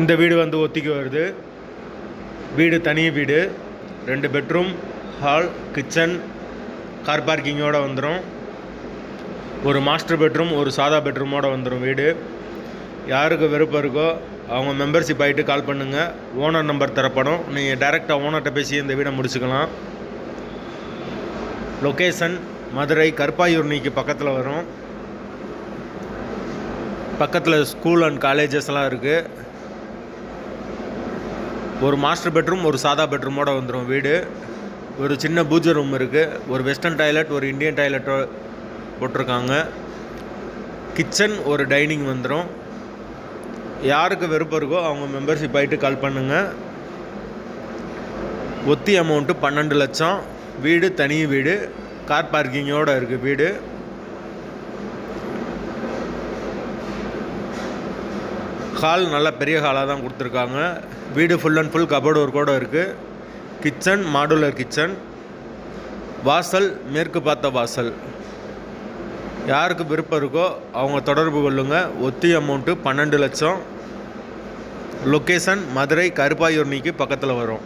இந்த வீடு வந்து ஒத்திக்கு வருது. வீடு தனி வீடு. ரெண்டு பெட்ரூம் ஹால் கிச்சன் கார் பார்க்கிங்கோடு வந்துடும் ஒரு மாஸ்டர் பெட்ரூம் ஒரு சாதா பெட்ரூமோடு வந்துடும் வீடு. யாருக்கு விருப்பம் இருக்கோ அவங்க மெம்பர்ஷிப் ஆகிட்டு கால் பண்ணுங்கள் ஓனர் நம்பர் தரப்படும். நீங்கள் டைரெக்டாக ஓனர்கிட்ட பேசி இந்த வீடை முடிச்சுக்கலாம். லொக்கேஷன் மதுரை கருப்பாயூர்னிக்கு பக்கத்தில் வரும். பக்கத்தில் ஸ்கூல் அண்ட் காலேஜஸ்லாம் இருக்குது ஒரு மாஸ்டர் பெட்ரூம் ஒரு சாதா பெட்ரூமோட வந்துடும் வீடு. ஒரு சின்ன பூஜை ரூம் இருக்குது ஒரு வெஸ்டர்ன் டாய்லெட் ஒரு இந்தியன் டாய்லெட் போட்டிருக்காங்க. கிச்சன் ஒரு டைனிங் வந்துடும் யாருக்கு விருப்பம் இருக்கோ அவங்க மெம்பர்ஷிப் ஆகிட்டு கால் பண்ணுங்கள் ஒத்தி அமௌண்ட்டு பன்னெண்டு லட்சம். வீடு தனி வீடு. கார் பார்க்கிங்கோடு இருக்குது வீடு. ஹால் நல்ல பெரிய ஹாலாக தான் கொடுத்துருக்காங்க. வீடு ஃபுல் அண்ட் ஃபுல் கபோர்டு ஒர்க்கோடு இருக்குது கிச்சன் மாடுலர் கிச்சன் வாசல் மேற்கு பார்த்த வாசல். யாருக்கு விருப்பம் இருக்கோ அவங்க தொடர்பு கொள்ளுங்கள் ஒத்தி அமௌண்ட்டு பன்னெண்டு லட்சம். லொக்கேஷன் மதுரை கருப்பாயூர்னிக்கு பக்கத்தில் வரும்.